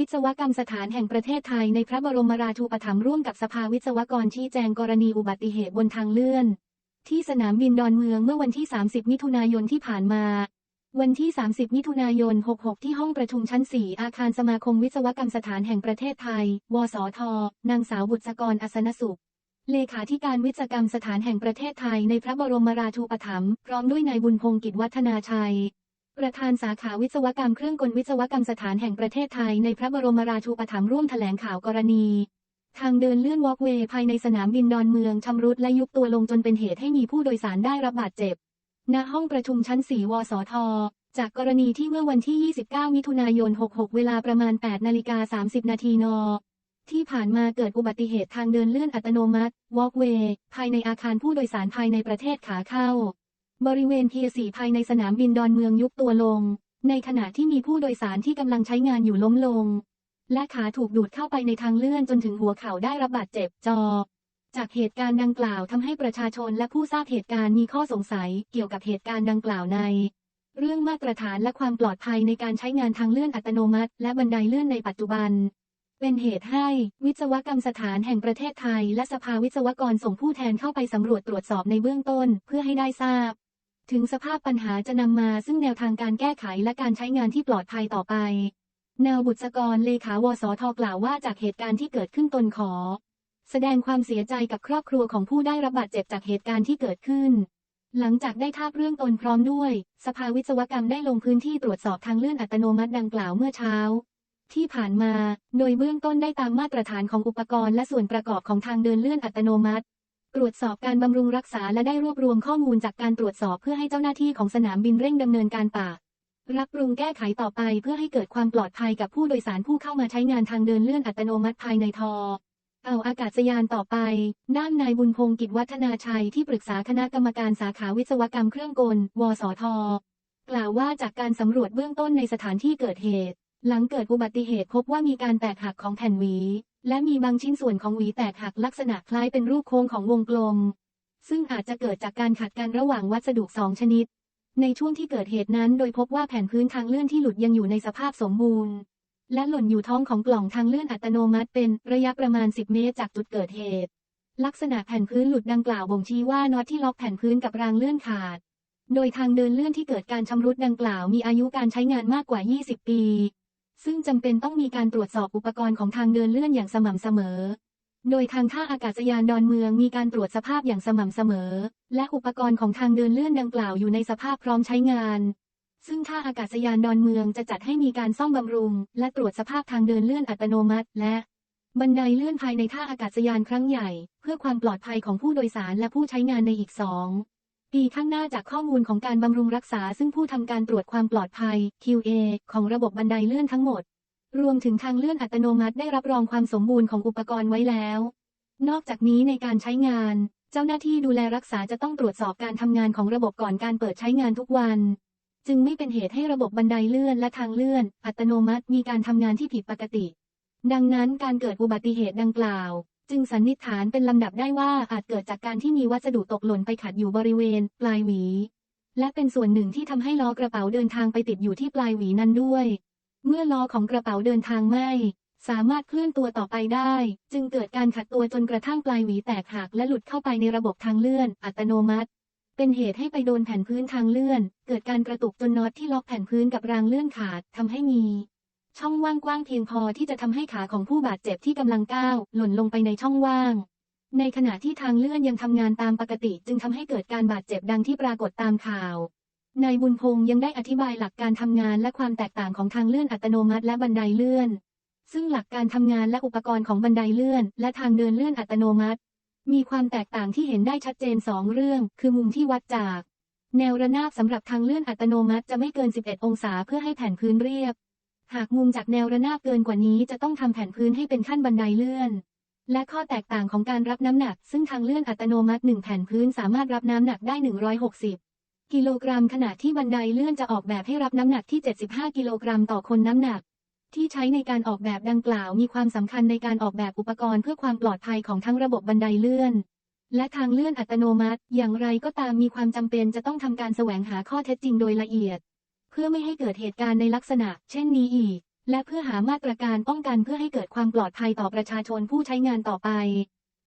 วิศวกรรมสถานแห่งประเทศไทยในพระบรมราชูปถัมภ์ร่วมกับสภาวิศวกรชี้แจงกรณีอุบัติเหตุบนทางเลื่อน ที่สนามบินดอนเมืองเมื่อวันที่ 30 มิถุนายนที่ผ่านมาวันที่ 30 มิถุนายน 66 ที่ห้องประชุมชั้น 4 อาคารสมาคมวิศวกรรมสถานแห่งประเทศไทย วสท นางสาวบุษกรอัสนสุข เลขาธิการวิศวกรรมสถานแห่งประเทศไทยในพระบรมราชูปถัมภ์ พร้อมด้วยนายบุญพงศ์กิจวัฒนาชัย ประธานสาขาวิศวกรรมเครื่องกลวิศวกรรมสถานแห่งประเทศไทยในพระบรมราชูปถัมภ์ร่วมแถลงข่าวกรณี ทางเดินเลื่อนวอล์กเวย์ภายในสนามบินดอนเมืองชำรุดและยุบตัวลงจนเป็นเหตุให้มีผู้โดยสารได้รับบาดเจ็บ ณ ห้องประชุมชั้น 4 วสท จากกรณีที่เมื่อวันที่ 29 มิถุนายน 66 เวลาประมาณ 8 นาฬิกา 30 นาทีนที่ผ่านมาเกิดอุบัติเหตุทางเดินเลื่อนอัตโนมัติ Walkway ภายในอาคารผู้โดยสารภายในประเทศขาเข้า บริเวณ P4 ภายในสนามบินดอนเมืองยุบตัวลง ในขณะที่มีผู้โดยสารที่กำลังใช้งานอยู่ล้มลง และขาถูกดูดเข้าไปในทางเลื่อนจนถึงหัวเข่าได้รับบาดเจ็บจอ จากเหตุการณ์ดังกล่าวทำให้ประชาชนและผู้ทราบเหตุการณ์มีข้อสงสัยเกี่ยวกับเหตุการณ์ดังกล่าวใน เรื่องมาตรฐานและความปลอดภัยในการใช้งานทางเลื่อนอัตโนมัติ และบันไดเลื่อนในปัจจุบันเป็นเหตุให้วิศวกรรมสถานแห่งประเทศไทย และสภาวิศวกรส่งผู้แทนเข้าไปสำรวจตรวจสอบในเบื้องต้น เพื่อให้ได้ทราบ ถึงสภาพปัญหาจะนำมาซึ่งแนวทางการแก้ไขและการใช้งานที่ปลอดภัยต่อไปแนวบุษกรเลขาวสทกล่าวว่าจากเหตุการณ์ที่เกิดขึ้นตนขอ แสดงความเสียใจกับครอบครัวของผู้ได้รับบาดเจ็บจากเหตุการณ์ที่เกิดขึ้น หลังจากได้ทราบเรื่องตนพร้อมด้วย สภาวิศวกรรมได้ลงพื้นที่ตรวจสอบทางเลื่อนอัตโนมัติดังกล่าวเมื่อเช้า ที่ผ่านมา โดยเบื้องต้นได้ตามมาตรฐานของอุปกรณ์และส่วนประกอบของทางเดินเลื่อนอัตโนมัติ ตรวจสอบการบำรุงรักษาและได้รวบรวมข้อมูลจากการตรวจสอบเพื่อให้เจ้าหน้าที่ของสนามบินเร่งดำเนินการป่ารับปรุงแก้ไขต่อไปเพื่อให้เกิดความปลอดภัยกับผู้โดยสารผู้เข้ามาใช้งานทางเดินเลื่อนอัตโนมัติภายในทอ เอาอากาศยานต่อไป ด้านนายบุญพงศ์กิจวัฒนาชัยที่ปรึกษาคณะกรรมการสาขาวิศวกรรมเครื่องกล วสท กล่าวว่าจากการสำรวจเบื้องต้นในสถานที่เกิดเหตุ หลังเกิดอุบัติเหตุพบว่ามีการแตกหักของแผ่นหวี และมีบางชิ้นส่วนของหวีแตกหักลักษณะคล้ายเป็นรูปโค้งของวงกลม ซึ่งอาจจะเกิดจากการขัดกันระหว่างวัสดุสองชนิด ในช่วงที่เกิดเหตุนั้นโดยพบว่าแผ่นพื้นทางเลื่อนที่หลุดยังอยู่ในสภาพสมบูรณ์ และหล่นอยู่ท้องของกล่องทางเลื่อนอัตโนมัติเป็นระยะประมาณ 10 เมตรจากจุดเกิดเหตุ ลักษณะแผ่นพื้นหลุดดังกล่าวบ่งชี้ว่าน็อตที่ล็อกแผ่นพื้นกับรางเลื่อนขาด โดยทางเดินเลื่อนที่เกิดการชำรุดดังกล่าวมีอายุการใช้งานมากกว่า 20 ปี ซึ่งจำเป็นต้องมีการตรวจสอบอุปกรณ์ของทางเดินเลื่อนอย่างสม่ำเสมอ โดยทางท่าอากาศยานดอนเมืองมีการตรวจสภาพอย่างสม่ำเสมอ และอุปกรณ์ของทางเดินเลื่อนดังกล่าวอยู่ในสภาพพร้อมใช้งาน ซึ่งท่าอากาศยานดอนเมืองจะจัดให้มีการซ่อมบำรุง และตรวจสภาพทางเดินเลื่อนอัตโนมัติ และบันไดเลื่อนภายในท่าอากาศยานครั้งใหญ่ เพื่อความปลอดภัยของผู้โดยสารและผู้ใช้งานในอีกสอง ปีข้างหน้าจากข้อมูลของการบำรุงรักษาซึ่งผู้ทำการตรวจความปลอดภัย QA ของระบบบันไดเลื่อนทั้งหมด รวมถึงทางเลื่อนอัตโนมัติได้รับรองความสมบูรณ์ของอุปกรณ์ไว้แล้ว นอกจากนี้ในการใช้งาน เจ้าหน้าที่ดูแลรักษาจะต้องตรวจสอบการทำงานของระบบก่อนการเปิดใช้งานทุกวัน จึงไม่เป็นเหตุให้ระบบบันไดเลื่อนและทางเลื่อน อัตโนมัติมีการทำงานที่ผิดปกติ ดังนั้นการเกิดอุบัติเหตุดังกล่าว จึงสันนิษฐานเป็นลำดับได้ว่าอาจเกิดจากการที่มีวัสดุตกหล่นไปขัดอยู่บริเวณ ปลายหวี และเป็นส่วนหนึ่งที่ทำให้ล้อกระเป๋าเดินทางไปติดอยู่ที่ปลายหวีนั้นด้วย เมื่อล้อของกระเป๋าเดินทางไม่ สามารถเคลื่อนตัวต่อไปได้ จึงเกิดการขัดตัวจนกระทั่งปลายหวีแตกหักและหลุดเข้าไปในระบบทางเลื่อน อัตโนมัติ เป็นเหตุให้ไปโดนแผ่นพื้นทางเลื่อน เกิดการกระตุกจนน็อตที่ล็อกแผ่นพื้นกับรางเลื่อนขาดทำให้มี ช่องว่างกว้างเพียงพอที่จะทำให้ขาของผู้บาดเจ็บที่กำลังก้าวหล่นลงไปในช่องว่าง ในขณะที่ทางเลื่อนยังทำงานตามปกติจึงทำให้เกิดการบาดเจ็บดังที่ปรากฏตามข่าวนายบุญพงษ์ยังได้อธิบายหลักการทำงานและความแตกต่างของทางเลื่อนอัตโนมัติและบันไดเลื่อน ซึ่งหลักการทำงานและอุปกรณ์ของบันไดเลื่อน และทางเดินเลื่อนอัตโนมัติ มีความแตกต่างที่เห็นได้ชัดเจน 2 เรื่อง คือมุมที่วัดจาก แนวระนาบสำหรับทางเลื่อนอัตโนมัติจะไม่เกิน 11 องศาเพื่อให้แผ่นพื้นเรียบ หากมุมจากแนวระนาบเกินกว่านี้จะต้องทำแผ่นพื้นให้เป็นขั้นบันไดเลื่อน และข้อแตกต่างของการรับน้ำหนัก ซึ่งทางเลื่อนอัตโนมัติ 1 แผ่นพื้นสามารถรับน้ำหนักได้ 160 กิโลกรัม ขณะที่บันไดเลื่อนจะออกแบบให้รับน้ำหนักที่ 75 กิโลกรัมต่อคนน้ำหนัก ที่ใช้ในการออกแบบดังกล่าวมีความสำคัญในการออกแบบอุปกรณ์เพื่อความปลอดภัยของทั้งระบบบันไดเลื่อนและทางเลื่อนอัตโนมัติ อย่างไรก็ตามมีความจำเป็นจะต้องทำการแสวงหาข้อเท็จจริงโดยละเอียด พื่อไม่ให้เกิดเหตุการณ์ในลักษณะ เช่นนี้อีก และเพื่อหามาตรการป้องกันเพื่อให้เกิดความปลอดภัยต่อประชาชนผู้ใช้งานต่อไป